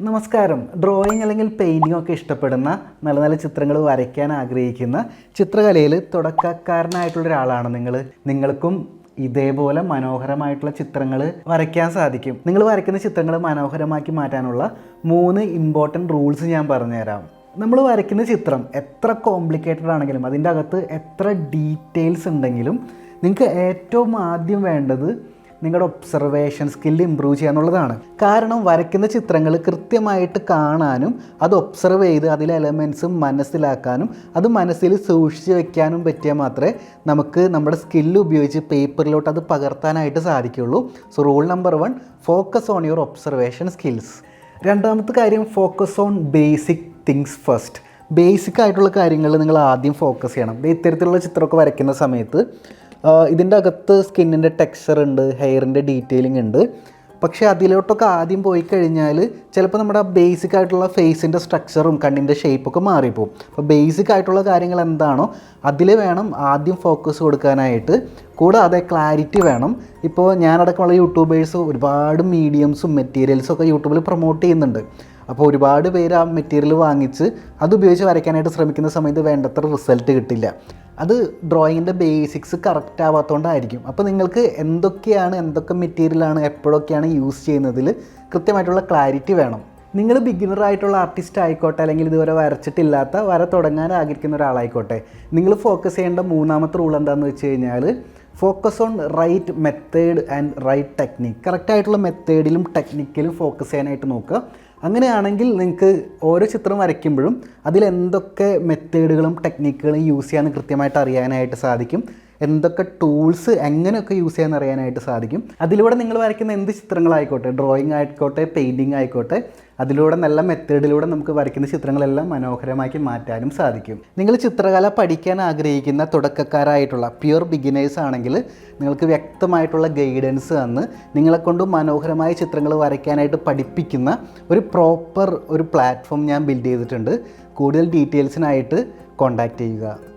നമസ്കാരം. ഡ്രോയിങ് അല്ലെങ്കിൽ പെയിന്റിംഗ് ഒക്കെ ഇഷ്ടപ്പെടുന്ന നല്ല നല്ല ചിത്രങ്ങൾ വരയ്ക്കാൻ ആഗ്രഹിക്കുന്ന ചിത്രകലയിൽ തുടക്കക്കാരനായിട്ടുള്ള ഒരാളാണ് നിങ്ങൾ നിങ്ങൾക്കും ഇതേപോലെ മനോഹരമായിട്ടുള്ള ചിത്രങ്ങൾ വരയ്ക്കാൻ സാധിക്കും. നിങ്ങൾ വരയ്ക്കുന്ന ചിത്രങ്ങൾ മനോഹരമാക്കി മാറ്റാനുള്ള മൂന്ന് ഇമ്പോർട്ടന്റ് റൂൾസ് ഞാൻ പറഞ്ഞുതരാം. നമ്മൾ വരയ്ക്കുന്ന ചിത്രം എത്ര കോംപ്ലിക്കേറ്റഡ് ആണെങ്കിലും അതിന്റെ അകത്ത് എത്ര ഡീറ്റെയിൽസ് ഉണ്ടെങ്കിലും നിങ്ങൾക്ക് ഏറ്റവും ആദ്യം വേണ്ടത് നിങ്ങളുടെ ഒബ്സർവേഷൻ സ്കില്ല് ഇമ്പ്രൂവ് ചെയ്യുക എന്നുള്ളതാണ് കാരണം വരയ്ക്കുന്ന ചിത്രങ്ങൾ കൃത്യമായിട്ട് കാണാനും അത് ഒബ്സർവ് ചെയ്ത് അതിലെ എലമെൻസും മനസ്സിലാക്കാനും അത് മനസ്സിൽ സൂക്ഷിച്ച് വെക്കാനും പറ്റിയാൽ മാത്രമേ നമുക്ക് നമ്മുടെ സ്കില്ല് ഉപയോഗിച്ച് പേപ്പറിലോട്ട് അത് പകർത്താനായിട്ട് സാധിക്കുള്ളൂ so rule number one focus on your observation skills രണ്ടാമത്തെ കാര്യം focus on basic things first basic ആയിട്ടുള്ള കാര്യങ്ങൾ നിങ്ങൾ ആദ്യം ഫോക്കസ് ചെയ്യണം. ഇത്തരത്തിലുള്ള ചിത്രമൊക്കെ വരയ്ക്കുന്ന സമയത്ത് ഇതിന്റെ അകത്ത് സ്കിന്നിന്റെ ടെക്സ്ചർ ഉണ്ട് ഹെയറിന്റെ ഡീറ്റെയിലിംഗ് ഉണ്ട്. പക്ഷേ അതിലോട്ടൊക്കെ ആദ്യം പോയി കഴിഞ്ഞാൽ ചിലപ്പോൾ നമ്മുടെ ബേസിക് ആയിട്ടുള്ള ഫേസിന്റെ സ്ട്രക്ചറും കണ്ണിന്റെ ഷേപ്പൊക്കെ മാറിപ്പോവും. അപ്പോൾ ബേസിക് ആയിട്ടുള്ള കാര്യങ്ങൾ എന്താണോ അതിൽ വേണം ആദ്യം ഫോക്കസ് കൊടുക്കാനായിട്ട്. കൂടാതെ ക്ലാരിറ്റി വേണം. ഇപ്പോൾ ഞാനടക്കമുള്ള യൂട്യൂബേഴ്സ് ഒരുപാട് മീഡിയംസും മെറ്റീരിയൽസും ഒക്കെ യൂട്യൂബിൽ പ്രൊമോട്ട് ചെയ്യുന്നുണ്ട്. അപ്പോൾ ഒരുപാട് പേര് ആ മെറ്റീരിയൽ വാങ്ങിച്ച് അത് ഉപയോഗിച്ച് വരയ്ക്കാനായിട്ട് ശ്രമിക്കുന്ന സമയത്ത് വേണ്ടത്ര റിസൾട്ട് കിട്ടില്ല. അത് ഡ്രോയിങ്ങിന്റെ ബേസിക്സ് കറക്റ്റ് ആവാത്തതുകൊണ്ടായിരിക്കും അപ്പോൾ നിങ്ങൾക്ക് എന്തൊക്കെയാണ് എന്തൊക്കെ മെറ്റീരിയലാണ് എപ്പോഴൊക്കെയാണ് യൂസ് ചെയ്യുന്നതിൽ കൃത്യമായിട്ടുള്ള ക്ലാരിറ്റി വേണം. നിങ്ങൾ ബിഗിനർ ആയിട്ടുള്ള ആർട്ടിസ്റ്റ് ആയിക്കോട്ടെ അല്ലെങ്കിൽ ഇതുവരെ വരച്ചിട്ടില്ലാത്ത വര തുടങ്ങാൻ ആഗ്രഹിക്കുന്ന ഒരാളായിക്കോട്ടെ നിങ്ങൾ ഫോക്കസ് ചെയ്യേണ്ട മൂന്നാമത്തെ റൂൾ എന്താണെന്ന് വെച്ച് കഴിഞ്ഞാൽ focus on right method and right technique കറക്റ്റായിട്ടുള്ള മെത്തേഡിലും ടെക്നിക്കിലും ഫോക്കസ് ചെയ്യാനായിട്ട് നോക്കുക. അങ്ങനെയാണെങ്കിൽ നിങ്ങൾക്ക് ഓരോ ചിത്രം വരയ്ക്കുമ്പോഴും അതിൽ എന്തൊക്കെ മെത്തേഡുകളും ടെക്നിക്കുകളും യൂസ് ചെയ്യാമെന്ന് കൃത്യമായിട്ട് അറിയാനായിട്ട് സാധിക്കും. എന്തൊക്കെ ടൂൾസ് എങ്ങനെയൊക്കെ യൂസ് ചെയ്യാൻ അറിയാനായിട്ട് സാധിക്കും. അതിലൂടെ നിങ്ങൾ വരയ്ക്കുന്ന എന്ത് ചിത്രങ്ങളായിക്കോട്ടെ ഡ്രോയിങ് ആയിക്കോട്ടെ പെയിന്റിങ് ആയിക്കോട്ടെ അതിലൂടെ നല്ല മെത്തേഡിലൂടെ നമുക്ക് വരയ്ക്കുന്ന ചിത്രങ്ങളെല്ലാം മനോഹരമാക്കി മാറ്റാനും സാധിക്കും. നിങ്ങൾ ചിത്രകല പഠിക്കാൻ ആഗ്രഹിക്കുന്ന തുടക്കക്കാരായിട്ടുള്ള പ്യുവർ ബിഗിനേഴ്സ് ആണെങ്കിൽ നിങ്ങൾക്ക് വ്യക്തമായിട്ടുള്ള ഗൈഡൻസ് തന്ന് നിങ്ങളെക്കൊണ്ട് മനോഹരമായ ചിത്രങ്ങൾ വരയ്ക്കാനായിട്ട് പഠിപ്പിക്കുന്ന ഒരു പ്രോപ്പർ ഒരു പ്ലാറ്റ്ഫോം ഞാൻ ബിൽഡ് ചെയ്തിട്ടുണ്ട്. കൂടുതൽ ഡീറ്റെയിൽസിനായിട്ട് കോൺടാക്റ്റ് ചെയ്യുക.